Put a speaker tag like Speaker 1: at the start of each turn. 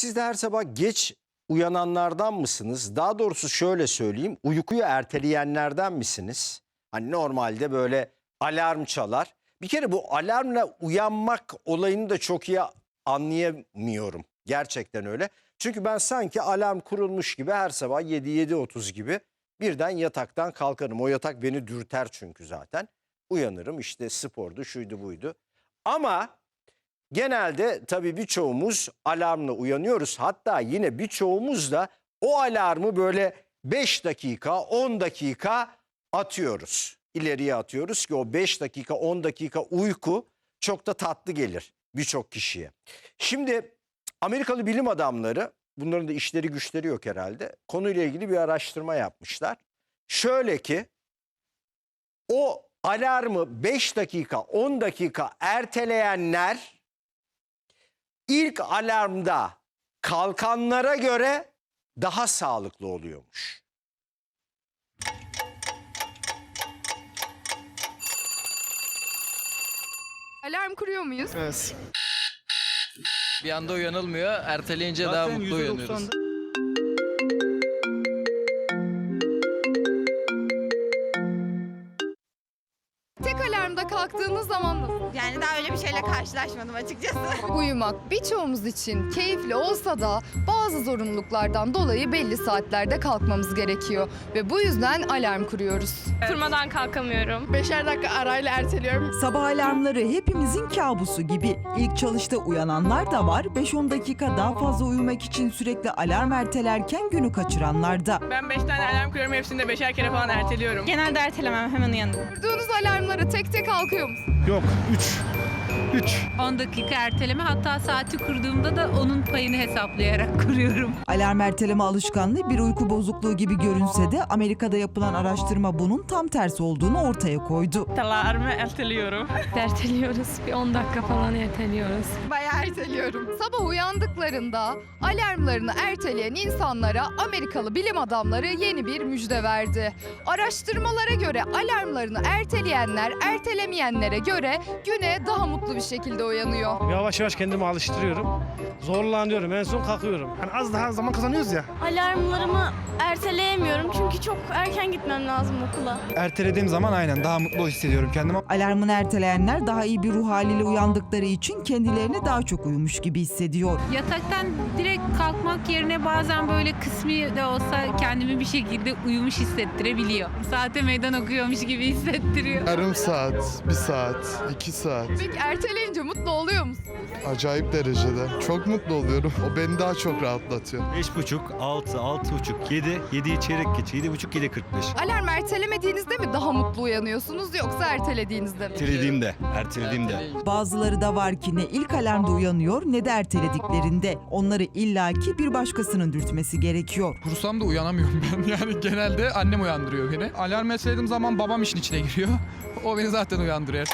Speaker 1: Siz de her sabah geç uyananlardan mısınız? Daha doğrusu şöyle söyleyeyim. Uykuyu erteleyenlerden misiniz? Hani normalde böyle alarm çalar. Bir kere bu alarmla uyanmak olayını da çok iyi anlayamıyorum. Gerçekten öyle. Çünkü ben sanki alarm kurulmuş gibi her sabah 7-7.30 gibi birden yataktan kalkarım. O yatak beni dürter çünkü zaten. Uyanırım işte spordu şuydu buydu. Ama genelde tabii birçoğumuz alarmla uyanıyoruz. Hatta yine birçoğumuz da o alarmı böyle 5 dakika 10 dakika atıyoruz. İleriye atıyoruz ki o 5 dakika 10 dakika uyku çok da tatlı gelir birçok kişiye. Şimdi Amerikalı bilim adamları bunların da işleri güçleri yok herhalde. Konuyla ilgili bir araştırma yapmışlar. Şöyle ki o alarmı 5 dakika 10 dakika erteleyenler ilk alarmda kalkanlara göre daha sağlıklı oluyormuş.
Speaker 2: Alarm kuruyor muyuz?
Speaker 3: Evet.
Speaker 4: Bir anda uyanılmıyor. Erteleyince daha mutlu uyanıyoruz.
Speaker 2: Alarmda kalktığınız zaman nasıl?
Speaker 5: Yani daha öyle bir şeyle karşılaşmadım açıkçası.
Speaker 2: Uyumak birçoğumuz için keyifli olsa da bazı zorunluluklardan dolayı belli saatlerde kalkmamız gerekiyor. Ve bu yüzden alarm kuruyoruz.
Speaker 6: Oturmadan kalkamıyorum.
Speaker 5: Beşer dakika arayla erteliyorum.
Speaker 7: Sabah alarmları hepimizin kabusu gibi. İlk çalışta uyananlar da var, 5-10 dakika daha fazla uyumak için sürekli alarm ertelerken günü kaçıranlar da.
Speaker 6: Ben 5 tane alarm kuruyorum hepsini de 5'er kere falan erteliyorum.
Speaker 5: Genelde ertelemem hemen uyanırım.
Speaker 2: Kurduğunuz alarmları tek tek kalkıyor musunuz?
Speaker 3: yok 3. 3.
Speaker 8: 10 dakika erteleme hatta saati kurduğumda da onun payını hesaplayarak kuruyorum.
Speaker 7: Alarm erteleme alışkanlığı bir uyku bozukluğu gibi görünse de Amerika'da yapılan araştırma bunun tam tersi olduğunu ortaya koydu.
Speaker 6: Alarmı erteliyorum. Erteliyoruz. Bir 10 dakika falan erteliyoruz.
Speaker 5: Bayağı erteliyorum.
Speaker 2: Sabah uyandıklarında alarmlarını erteleyen insanlara Amerikalı bilim adamları yeni bir müjde verdi. Araştırmalara göre alarmlarını erteleyenler ertelemeyenlere göre güne daha mutlu bir şekilde uyanıyor.
Speaker 3: Yavaş yavaş kendimi alıştırıyorum. Zorlanıyorum. En son kalkıyorum. Hani az daha zaman kazanıyoruz ya.
Speaker 9: Alarmlarımı erteleyemiyorum çünkü çok erken gitmem lazım okula.
Speaker 10: Ertelediğim zaman aynen daha mutlu hissediyorum kendimi.
Speaker 7: Alarmını erteleyenler daha iyi bir ruh haliyle uyandıkları için kendilerini daha çok uyumuş gibi hissediyor.
Speaker 8: Yataktan direkt kalkmak yerine bazen böyle kısmi de olsa kendimi bir şekilde uyumuş hissettirebiliyor. Saate meydan okuyormuş gibi hissettiriyor.
Speaker 11: Yarım saat, bir saat, iki saat.
Speaker 2: Peki erteleyince mutlu oluyor musun?
Speaker 11: Acayip derecede. Çok mutlu oluyorum. O beni daha çok rahatlatıyor.
Speaker 12: Beş buçuk, altı, altı buçuk, yedi, yediyi çeyrek geç, yedi buçuk, yedi kırk beş.
Speaker 2: Alarm ertelemediğinizde mi daha mutlu uyanıyorsunuz yoksa ertelediğinizde mi?
Speaker 12: Ertelediğimde, ertelediğimde.
Speaker 7: Bazıları da var ki ne ilk alarmda uyanıyor ne de ertelediklerinde. Onları illaki bir başkasının dürtmesi gerekiyor.
Speaker 10: Kursam da uyanamıyorum ben. Yani genelde annem uyandırıyor beni. Alarm etlediğim zaman babam işin içine giriyor. O beni zaten uyandırıyor.